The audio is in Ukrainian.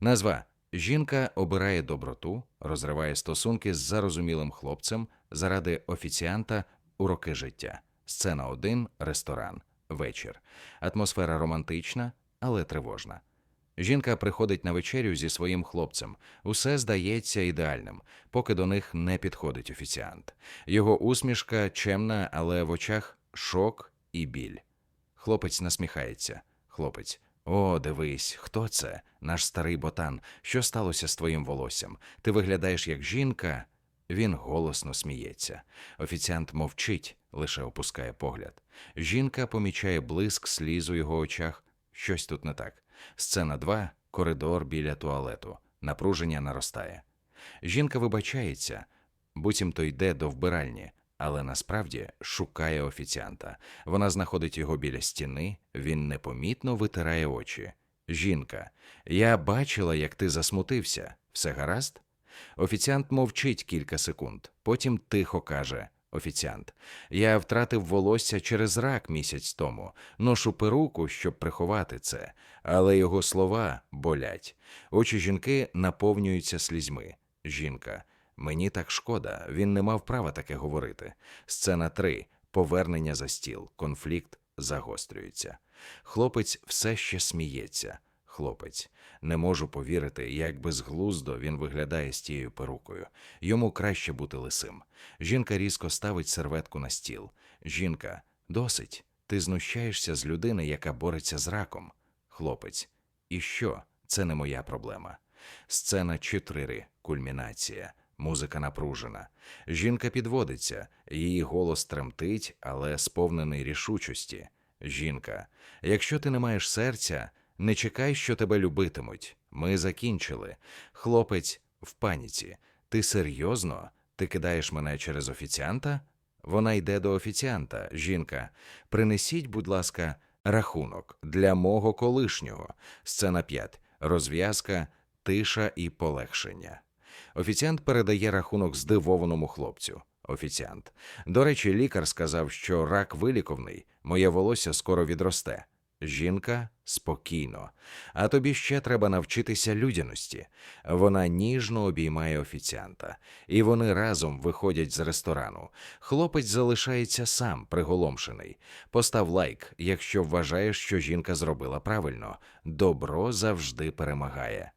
Назва Жінка обирає доброту, розриває стосунки з зарозумілим хлопцем заради офіціанта у роки життя. Сцена 1 ресторан. Вечір. Атмосфера романтична, але тривожна. Жінка приходить на вечерю зі своїм хлопцем. Усе здається ідеальним, поки до них не підходить офіціант. Його усмішка чемна, але в очах шок і біль. Хлопець насміхається. Хлопець. О, дивись, хто це? Наш старий ботан. Що сталося з твоїм волоссям? Ти виглядаєш як жінка. Він голосно сміється. Офіціант мовчить, лише опускає погляд. Жінка помічає блиск сліз у його очах. Щось тут не так. Сцена 2. Коридор біля туалету. Напруження наростає. Жінка вибачається, буцімто йде до вбиральні, але насправді шукає офіціанта. Вона знаходить його біля стіни, він непомітно витирає очі. Жінка, я бачила, як ти засмутився. Все гаразд? Офіціант мовчить кілька секунд, потім тихо каже: Офіціант, я втратив волосся через рак місяць тому, ношу перуку, щоб приховати це, але його слова болять. Очі жінки наповнюються слізьми. Жінка, мені так шкода, він не мав права таке говорити. Сцена 3. Повернення за стіл. Конфлікт загострюється. Хлопець все ще сміється. Хлопець. Не можу повірити, як безглуздо він виглядає з тією перукою. Йому краще бути лисим. Жінка різко ставить серветку на стіл. Жінка, досить. Ти знущаєшся з людини, яка бореться з раком. Хлопець. І що? Це не моя проблема. Сцена 4. Кульмінація. Музика напружена. Жінка підводиться, її голос тремтить, але сповнений рішучості. Жінка, якщо ти не маєш серця, не чекай, що тебе любитимуть. Ми закінчили. Хлопець в паніці. Ти серйозно? Ти кидаєш мене через офіціанта? Вона йде до офіціанта. Жінка, принесіть, будь ласка, рахунок для мого колишнього. Сцена 5. Розв'язка, тиша і полегшення. Офіціант передає рахунок здивованому хлопцю. Офіціант. До речі, лікар сказав, що рак виліковний, моє волосся скоро відросте. Жінка спокійно. А тобі ще треба навчитися людяності. Вона ніжно обіймає офіціанта, і вони разом виходять з ресторану. Хлопець залишається сам, приголомшений. Постав лайк, якщо вважаєш, що жінка зробила правильно. Добро завжди перемагає.